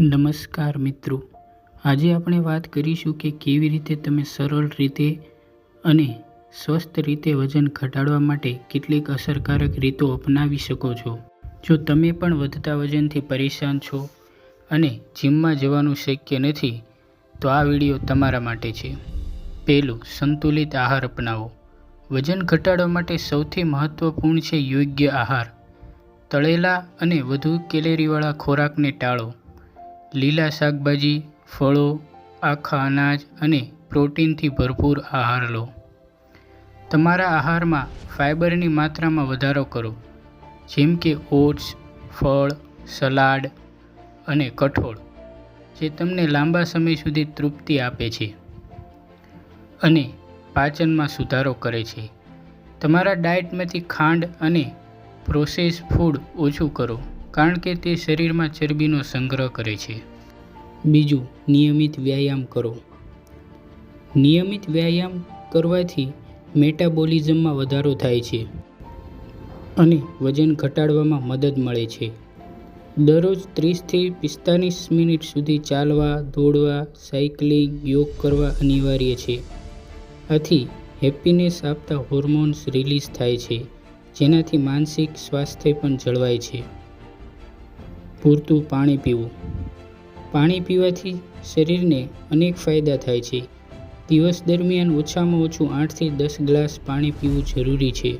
નમસ્કાર મિત્રો. આજે આપણે વાત કરીશું કે કેવી રીતે તમે સરળ રીતે અને સ્વસ્થ રીતે વજન ઘટાડવા માટે કેટલીક અસરકારક રીતો અપનાવી શકો છો. જો તમે પણ વધતા વજનથી પરેશાન છો અને જિમમાં જવાનું શક્ય નથી, તો આ વીડિયો તમારા માટે છે. પહેલું, સંતુલિત આહાર અપનાવો. વજન ઘટાડવા માટે સૌથી મહત્વપૂર્ણ છે યોગ્ય આહાર. તળેલા અને વધુ કેલેરીવાળા ખોરાકને ટાળો. લીલા શાકભાજી, ફળો, આખા અનાજ અને પ્રોટીનથી ભરપૂર આહાર લો. તમારા આહારમાં ફાઇબરની માત્રામાં વધારો કરો, જેમ કે ઓટ્સ, ફળ, સલાડ અને કઠોળ, જે તમને લાંબા સમય સુધી તૃપ્તિ આપે છે અને પાચનમાં સુધારો કરે છે. તમારા ડાયટમાંથી ખાંડ અને પ્રોસેસ ફૂડ ઓછું કરો. કારણ કે તે શરીરમાં ચરબીનો સંગ્રહ કરે છે. બીજું, નિયમિત વ્યાયામ કરો. નિયમિત વ્યાયામ કરવાથી મેટાબોલિઝમમાં વધારો થાય છે અને વજન ઘટાડવામાં મદદ મળે છે. દરરોજ ત્રીસથી પિસ્તાલીસ મિનિટ સુધી ચાલવા, દોડવા, સાયકલિંગ, યોગ કરવા અનિવાર્ય છે. આથી હેપીનેસ આપતા હોર્મોન્સ રિલીઝ થાય છે, જેનાથી માનસિક સ્વાસ્થ્ય પણ જળવાય છે. પૂરતું પાણી પીવું. પાણી પીવાથી શરીરને અનેક ફાયદા થાય છે. દિવસ દરમિયાન ઓછામાં ઓછું આઠથી દસ ગ્લાસ પાણી પીવું જરૂરી છે,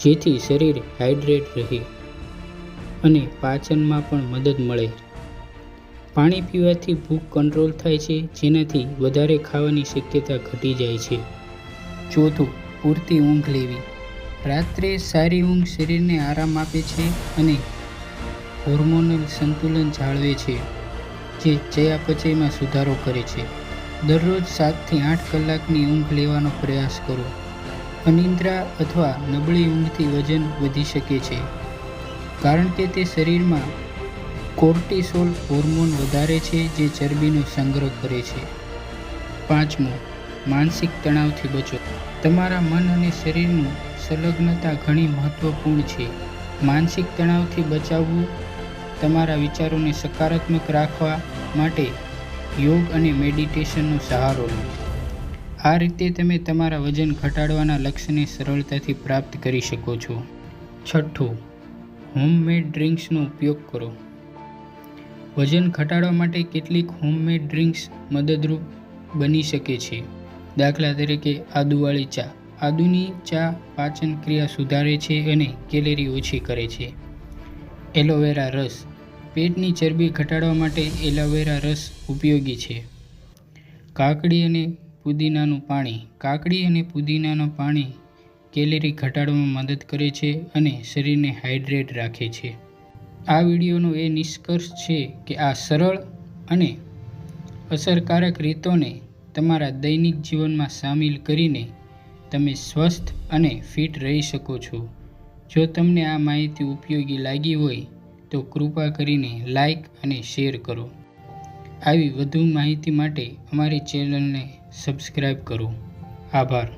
જેથી શરીર હાઇડ્રેટ રહે અને પાચનમાં પણ મદદ મળે. પાણી પીવાથી ભૂખ કંટ્રોલ થાય છે, જેનાથી વધારે ખાવાની શક્યતા ઘટી જાય છે. ચોથું, પૂરતી ઊંઘ લેવી. રાત્રે સારી ઊંઘ શરીરને આરામ આપે છે અને હોર્મોનલ સંતુલન જાળવે છે, જે ચયાપચયમાં સુધારો કરે છે. દરરોજ સાતથી આઠ કલાકની ઊંઘ લેવાનો પ્રયાસ કરો. અનિદ્રા અથવા નબળી ઊંઘથી વજન વધી શકે છે. કારણ કે તે શરીરમાં કોર્ટિસોલ હોર્મોન વધારે છે, જે ચરબીનો સંગ્રહ કરે છે. પાંચમું, માનસિક તણાવથી બચો. તમારા મન અને શરીરનું સંલગ્નતા ઘણી મહત્વપૂર્ણ છે. માનસિક તણાવથી બચાવવું તમારા વિચારોને સકારાત્મક રાખવા માટે યોગ અને મેડિટેશનનો સહારો લો. આ રીતે તમે તમારા વજન ઘટાડવાના લક્ષ્યને સરળતાથી પ્રાપ્ત કરી શકો છો. છઠ્ઠું હોમમેડ ડ્રિંક્સનો ઉપયોગ કરો. વજન ઘટાડવા માટે કેટલીક હોમમેડ ડ્રિંક્સ મદદરૂપ બની શકે છે. દાખલા તરીકે આદુવાળી ચા. આદુની ચા પાચન ક્રિયા સુધારે છે અને કેલેરી ઓછી કરે છે. એલોવેરા રસ. પેટની ચરબી ઘટાડવા માટે એલોવેરા રસ ઉપયોગી છે. કાકડી અને પુદીનાનું પાણી. કાકડી અને પુદીનાનું પાણી કેલેરી ઘટાડવામાં મદદ કરે છે અને શરીરને હાઇડ્રેટ રાખે છે. આ વિડીયોનો એ નિષ્કર્ષ છે કે આ સરળ અને અસરકારક રીતોને તમારા દૈનિક જીવનમાં સામેલ કરીને તમે સ્વસ્થ અને ફિટ રહી શકો છો. જો તમને આ માહિતી ઉપયોગી લાગી હોય તો કૃપા કરીને લાઈક અને શેર કરો. આવી વધુ માહિતી માટે અમારી ચેનલને સબસ્ક્રાઈબ કરો. આભાર.